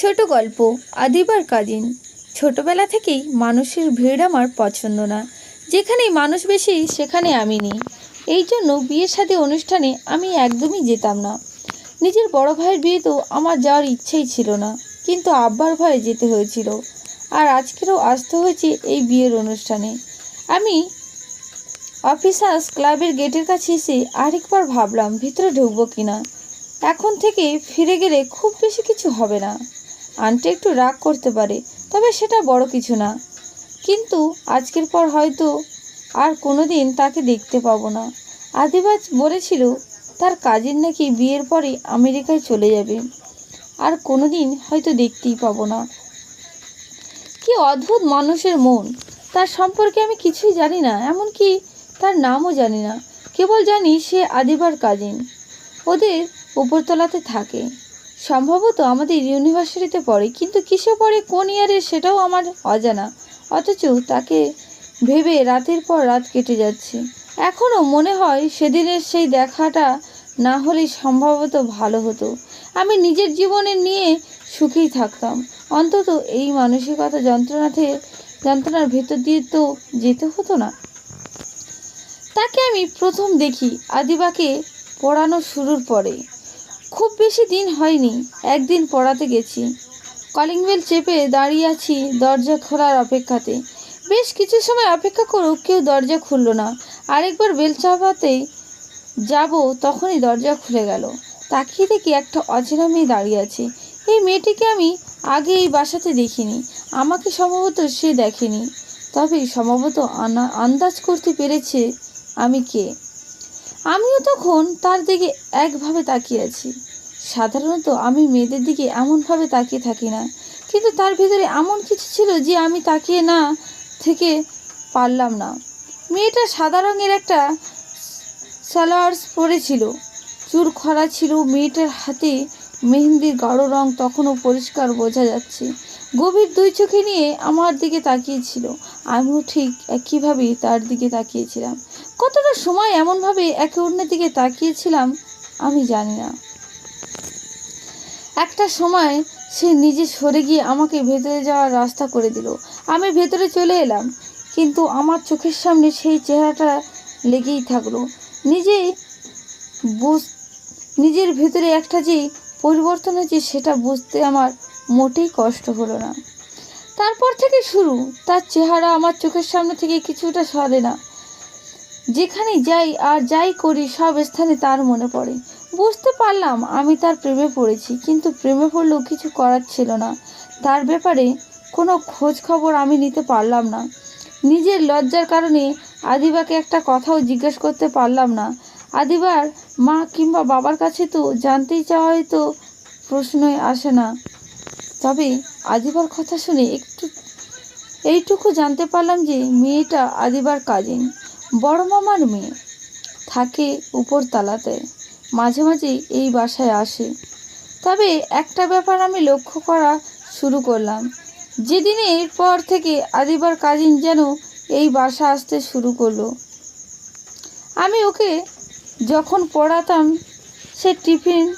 ছোট গল্প আদিবার কাজিন ছোটবেলা থেকেই মানুষের ভিড় আমার পছন্দ না। যেখানেই মানুষ বেশি, সেখানে আমি নেই। এই জন্য বিয়ের সাথে অনুষ্ঠানে আমি একদমই যেতাম না। নিজের বড় ভাইয়ের বিয়েতেও আমার যাওয়ার ইচ্ছেই ছিল না, কিন্তু আব্বার ভয়ে যেতে হয়েছিল। আর আজকেরও আসতে হয়েছে এই বিয়ের অনুষ্ঠানে। আমি অফিসার্স ক্লাবের গেটের কাছে এসে আরেকবার ভাবলাম, ভিতরে ঢুকবো কিনা? এখন থেকে ফিরে গেলে খুব বেশি কিছু হবে না। আন্টি একটু রাগ করতে পারে, তবে সেটা বড় কিছু না। কিন্তু আজকের পর হয়তো আর কোনো দিন তাকে দেখতে পাবো না। আদিবাজ বলেছিল, তার কাজের নাকি বিয়ের পরে আমেরিকায় চলে যাবে। আর কোনো দিন হয়তো দেখতেই পাবো না। কি অদ্ভুত মানুষের মন। তার সম্পর্কে আমি কিছুই জানি না, এমনকি তার নামও জানি না। কেবল জানি সে আদিবার কাজিন। ওদের উপরতলাতে থাকে। সম্ভবত আমাদের ইউনিভার্সিটিতে পড়ে, কিন্তু কিসে পড়ে, কোন ইয়ারে সেটাও আমার অজানা। অথচ তাকে ভেবে রাতের পর রাত কেটে যাচ্ছে। এখনও মনে হয় সেদিনের সেই দেখাটা না হলেই সম্ভবত ভালো হতো। আমি নিজের জীবনে নিয়ে সুখেই থাকতাম। অন্তত এই মানসিকতা যন্ত্রণাতে, যন্ত্রণার ভেতর দিয়ে তো যেতে হতো না। তাকে আমি প্রথম দেখি আদিবাকে পড়ানো শুরুর পরে। খুব বেশি দিন হয়নি, একদিন পড়াতে গেছি। কলিং বেল চেপে দাঁড়িয়ে আছি দরজা খোলার অপেক্ষাতে। বেশ কিছু সময় অপেক্ষা করেও কেউ দরজা খুললো না। আরেকবার বেল চাপাতে যাব, তখনই দরজা খুলে গেল। তাকিয়ে দেখি একটা অচেনা মেয়ে দাঁড়িয়ে আছে। এই মেয়েটিকে আমি আগে এই বাসাতে দেখিনি, আমাকে সম্ভবত সে দেখেনি। তবে সম্ভবত আনা আন্দাজ করতে পেরেছে আমি কে। আমিও তখন তার দিকে একভাবে তাকিয়ে আছি। সাধারণত আমি মেয়েদের দিকে এমনভাবে তাকিয়ে থাকি না। কিন্তু তার ভিতরে এমন কিছু ছিল যে আমি তাকিয়ে না থেকে পারলাম না। মেয়েটা সাদা রঙের একটা সালোয়ার্স পরেছিল। চুর খরা ছিল, মেয়েটার হাতে মেহেন্দির গাঢ় রং তখনও পরিষ্কার বোঝা যাচ্ছে। গভীর দুই চোখে নিয়ে আমার দিকে তাকিয়েছিল। আমিও ঠিক একইভাবেই তার দিকে তাকিয়েছিলাম। কতটা সময় এমনভাবে একে অন্যের দিকে তাকিয়েছিলাম, আমি জানি না। একটা সময় সে নিজে সরে গিয়ে আমাকে ভেতরে যাওয়ার রাস্তা করে দিল। আমি ভেতরে চলে এলাম, কিন্তু আমার চোখের সামনে সেই চেহারাটা লেগেই থাকল। নিজে বুঝ নিজের ভেতরে একটা যে পরিবর্তন হয়েছে সেটা বুঝতে আমার মোটেই কষ্ট হলো না। তারপর থেকে শুরু, তার চেহারা আমার চোখের সামনে থেকে কিছুটা সরে না। যেখানে যাই আর যাই করি, সব স্থানে তার মনে পড়ে। বুঝতে পারলাম আমি তার প্রেমে পড়েছি, কিন্তু প্রেমে পড়লেও কিছু করার ছিল না। তার ব্যাপারে কোনো খোঁজ খবর আমি নিতে পারলাম না। নিজের লজ্জার কারণে আদিবাকে একটা কথাও জিজ্ঞেস করতে পারলাম না। আদিবার মা কিংবা বাবার কাছে তো জানতেই চাওয়াই তো প্রশ্নই আসে না। তবে আদিবার কথা শুনে একটু এইটুকু জানতে পারলাম যে মেয়েটা আদিবার কাজিন বড় মামার মেয়ে। থাকে উপর তালাতে, মাঝে মাঝে এই বাসায় আসে। তবে একটা ব্যাপার আমি লক্ষ্য করা শুরু করলাম যেদিনের পর থেকে আদিবার কাজিন যেন এই বাসা আসতে শুরু করল। আমি ওকে যখন পড়াতাম, সে টিফিন,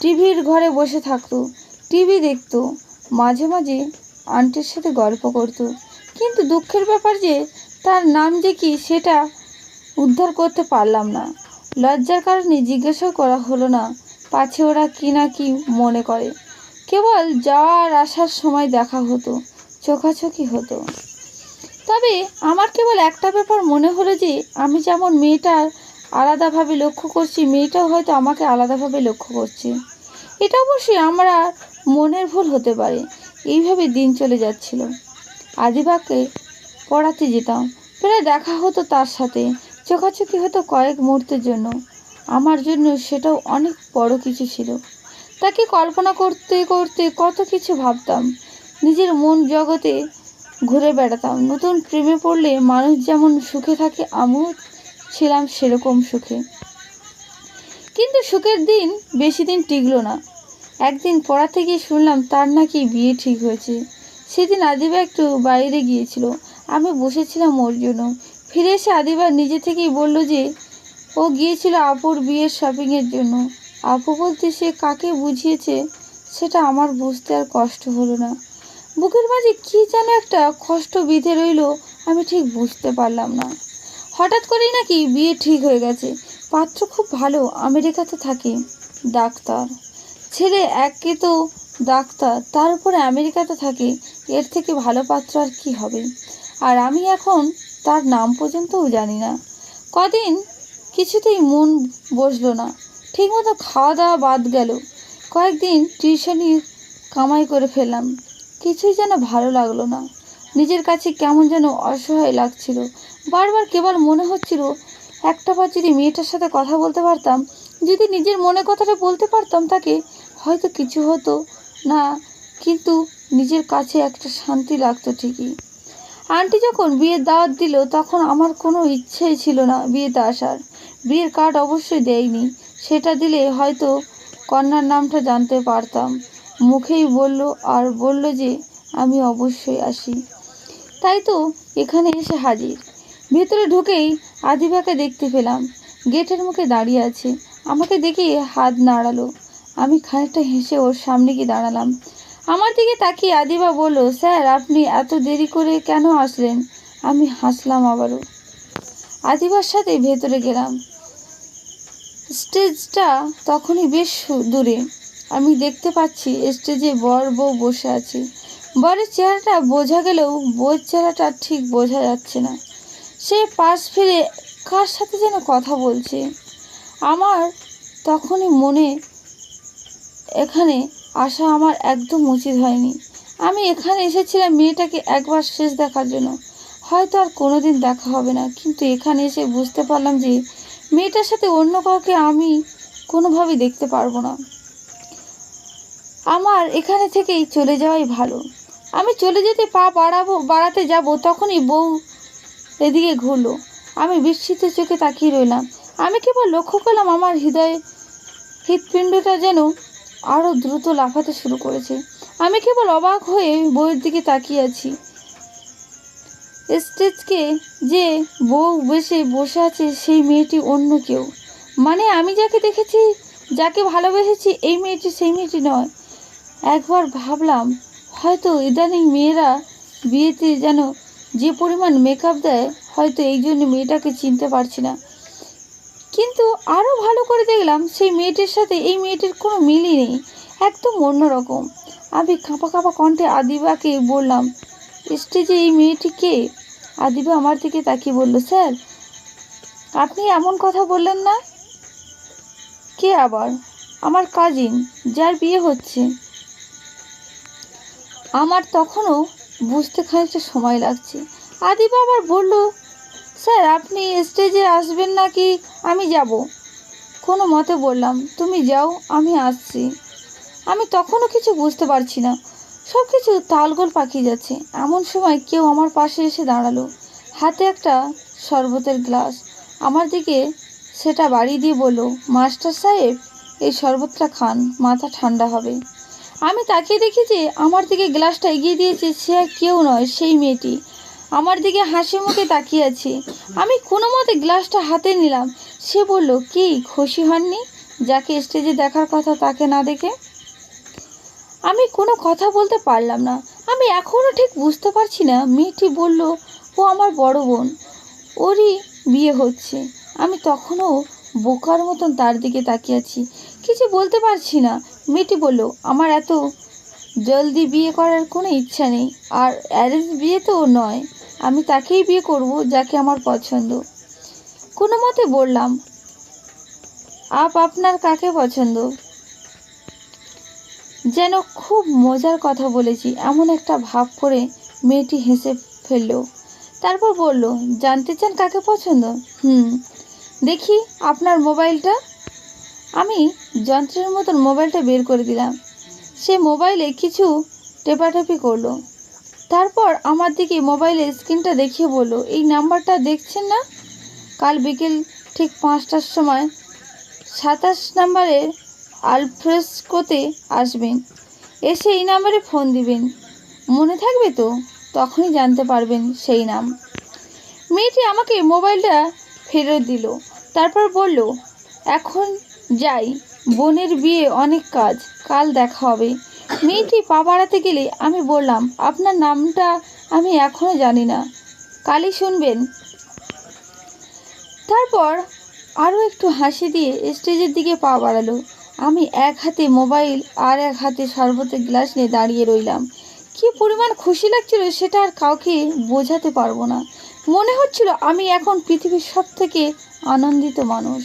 টিভির ঘরে বসে থাকতো, টিভি দেখতো, মাঝে মাঝে আন্টির সাথে গল্প করতো। কিন্তু দুঃখের ব্যাপার যে, তার নাম যে কি সেটা উদ্ধার করতে পারলাম না। লজ্জার কারণে জিজ্ঞাসা করা হলো না, পাছে ওরা কি না কি মনে করে। কেবল যাওয়ার আসার সময় দেখা হতো, চোখাচোখি হতো। তবে আমার কেবল একটা ব্যাপার মনে হলো যে, আমি যেমন মেয়েটার আলাদাভাবে লক্ষ্য করছি, মেয়েটাও হয়তো আমাকে আলাদাভাবে লক্ষ্য করছে। এটা অবশ্যই আমরা মনের ভুল হতে পারে। এইভাবে দিন চলে যাচ্ছিল। আদিবাকে পড়াতে যেতাম। প্রায় দেখা হতো তার সাথে। চোখাচোখি হতো কয়েক মুহূর্তের জন্য। আমার জন্য সেটাও অনেক বড় কিছু ছিল। তাকে কল্পনা করতে করতে কত কিছু ভাবতাম। নিজের মন জগতে ঘুরে বেড়াতাম। নতুন প্রেমে পড়লে মানুষ যেমন সুখে থাকে, আমিও ছিলাম সেরকম সুখে। কিন্তু সুখের দিন বেশি দিন টিকলো না। একদিন পড়াতে গিয়ে শুনলাম তার নাকি বিয়ে ঠিক হয়েছে। সেদিন আদিবা একটু বাইরে গিয়েছিল। আমি বসেছিলাম ওর জন্য। ফিরে এসে আদিবা নিজে থেকেই বলল যে, ও গিয়েছিল আপুর বিয়ের শপিংয়ের জন্য। আপু বলতে সে কাকে বুঝিয়েছে সেটা আমার বুঝতে আর কষ্ট হলো না। বুকের মাঝে কি যেন একটা কষ্ট বিঁধে রইল, আমি ঠিক বুঝতে পারলাম না। হঠাৎ করেই নাকি বিয়ে ঠিক হয়ে গেছে। পাত্র খুব ভালো, আমেরিকাতে থাকে। ডাক্তার। ছেলে একে তো ডাক্তার, তার উপরে আমেরিকাতে থাকে। এর থেকে ভালো পাত্র আর কি হবে? আর আমি এখন তার নাম পর্যন্তও জানি না। কদিন কিছুতেই মন বসল না। ঠিকমতো খাওয়া দাওয়া বাদ গেল। কয়েকদিন টিউশনি কামাই করে ফেললাম। কিছুই যেন ভালো লাগল না। নিজের কাছে কেমন যেন অসহায় লাগছিল। বারবার কেবল মনে হচ্ছিল একটা বার যদি মেয়েটার সাথে কথা বলতে পারতাম, যদি নিজের মনে কথাটা বলতে পারতাম তাকে, হয়তো কিছু হতো না, কিন্তু নিজের কাছে একটা শান্তি লাগতো ঠিকই। আন্টি যখন বিয়ের দাওয়াত দিল, তখন আমার কোনো ইচ্ছেই ছিল না বিয়েতে আসার। বিয়ের কার্ড অবশ্যই দেয়নি। সেটা দিলে হয়তো কন্যার নামটা জানতে পারতাম। মুখেই বলল, আর বলল যে, আমি অবশ্যই আসি। তাই তো এখানে এসে হাজির। ভেতরে ঢুকেই আদিবাকে দেখতে পেলাম। গেটের মুখে দাঁড়িয়ে আছে। আমাকে দেখে হাত নাড়ালো। আমি খানিকটা হেসে ওর সামনে গিয়ে দাঁড়ালাম। আমার দিকে তাকিয়ে আদিবা বলল, স্যার, আপনি এত দেরি করে কেন আসলেন? আমি হাসলাম আবারও। আদিবার সাথে ভেতরে গেলাম। স্টেজটা তখনই বেশ দূরে। আমি দেখতে পাচ্ছি স্টেজে বর বউ বসে আছে। বরের চেহারাটা বোঝা গেলেও বউয়ের চেহারাটা ঠিক বোঝা যাচ্ছে না। সে পাশ ফিরে কার সাথে যেন কথা বলছে? আমার তখনই মনে এখানে আসা আমার একদম উচিত হয়নি। আমি এখানে এসেছিলাম মেয়েটাকে একবার শেষ দেখার জন্য। হয়তো আর কোনো দিন দেখা হবে না, কিন্তু এখানে এসে বুঝতে পারলাম যে মেয়েটার সাথে অন্য কাউকে আমি কোনোভাবেই দেখতে পারব না। আমার এখানে থেকেই চলে যাওয়াই ভালো। আমি চলে যেতে পা বাড়াবো, বাড়াতে যাব, তখনই বউ এদিকে ঘুরলো। আমি বিস্মিত চোখে তাকিয়ে রইলাম। আমি কেবল লক্ষ্য করলাম আমার হৃদয়ে হৃৎপিণ্ডটা যেন আরও দ্রুত লাফাতে শুরু করেছে। আমি কেবল অবাক হয়ে বউয়ের দিকে তাকিয়ে আছি। স্টেজকে যে বউ বেশে বসে আছে, সেই মেয়েটি অন্য কেউ। মানে আমি যাকে দেখেছি, যাকে ভালোবেসেছি, এই মেয়েটি সেই মেয়েটি নয়। একবার ভাবলাম, হয়তো ইদানিং মেয়েরা বিয়েতে যেন যে পরিমাণ মেকআপ দেয়, হয়তো এই জন্য মেয়েটাকে চিনতে পারছি না। কিন্তু আরও ভালো করে দেখলাম, সেই মেয়েটির সাথে এই মেয়েটির কোনো মিলই নেই, একদম অন্যরকম। আমি কাঁপা কাঁপা কণ্ঠে আদিবাকে বললাম, স্টেজে এই মেয়েটি কে? আদিবা আমার দিকে তাকিয়ে বলল, স্যার, আপনি এমন কথা বললেন না? কে আবার? আমার কাজিন যার বিয়ে হচ্ছে। আমার তখনও বুঝতে খানিকটা সময় লাগছে। আদিবা আবার বলল, স্যার, আপনি স্টেজে আসবেন নাকি? আমি যাব। কোনো মতে বললাম, তুমি যাও, আমি আসছি। আমি তখনও কিছু বুঝতে পারছি না। সব কিছু তালগোল পাকিয়ে যাচ্ছে। এমন সময় কেউ আমার পাশে এসে দাঁড়াল। হাতে একটা শরবতের গ্লাস। আমার দিকে সেটা বাড়িয়ে দিয়ে বলল, মাস্টার সাহেব, এই শরবতটা খান, মাথা ঠান্ডা হবে। আমি তাকিয়ে দেখি যে আমার দিকে গ্লাসটা এগিয়ে দিয়েছে, সে আর কেউ নয়, সেই মেয়েটি। আমার দিকে হাসি মুখে তাকিয়ে আছে। আমি কোনো মতে গ্লাসটা হাতে নিলাম। সে বলল, কি, খুশি হননি? যাকে স্টেজে দেখার কথা তাকে না দেখে। আমি কোনো কথা বলতে পারলাম না। আমি এখনও ঠিক বুঝতে পারছি না, মেয়েটি বলল, ও আমার বড় বোন। ওরই বিয়ে হচ্ছে। আমি তখনও বোকার মতন তার দিকে তাকিয়ে আছি। কিছু বলতে পারছি না। মেয়েটি বলল, আমার এত জলদি বিয়ে করার কোনো ইচ্ছা নেই। আর অ্যারেঞ্জ বিয়ে তো নয়, আমি তাকেই বিয়ে করব যাকে আমার পছন্দ। কোনো মতে বললাম, আপ আপনার কাকে পছন্দ? যেন খুব মজার কথা বলেছি, এমন একটা ভাব করে মেয়েটি হেসে ফেলল। তারপর বলল, জানতে চান কাকে পছন্দ? হুম, দেখি, আপনার মোবাইলটা? আমি যন্ত্রের মতন মোবাইলটা বের করে দিলাম। সে মোবাইলে কিছু টেপাটেপি করল। তারপর আমার দিকে মোবাইলের স্ক্রিনটা দেখিয়ে বলল, এই নাম্বারটা দেখছেন না? কাল বিকেল ঠিক পাঁচটার সময় সাতাশ নাম্বারের আলফ্রেস্কোতে আসবেন। এসে এই নাম্বারে ফোন দিবেন। মনে থাকবে তো? তখনই জানতে পারবেন সেই নাম। মেয়েটি আমাকে মোবাইলটা ফেরত দিল। তারপর বলল, এখন যাই, বোনের বিয়ে অনেক কাজ, কাল দেখা হবে। মেয়েটি পা বাড়াতে গেলে আমি বললাম, আপনার নামটা আমি এখনও জানি না। কালই শুনবেন। তারপর আরও একটু হাসি দিয়ে স্টেজের দিকে পা বাড়ালো। আমি এক হাতে মোবাইল আর এক হাতে শরবতের গ্লাস নিয়ে দাঁড়িয়ে রইলাম। কী পরিমাণ খুশি লাগছিল সেটা আর কাউকে বোঝাতে পারব না। মনে হচ্ছিল আমি এখন পৃথিবীর সব থেকে আনন্দিত মানুষ।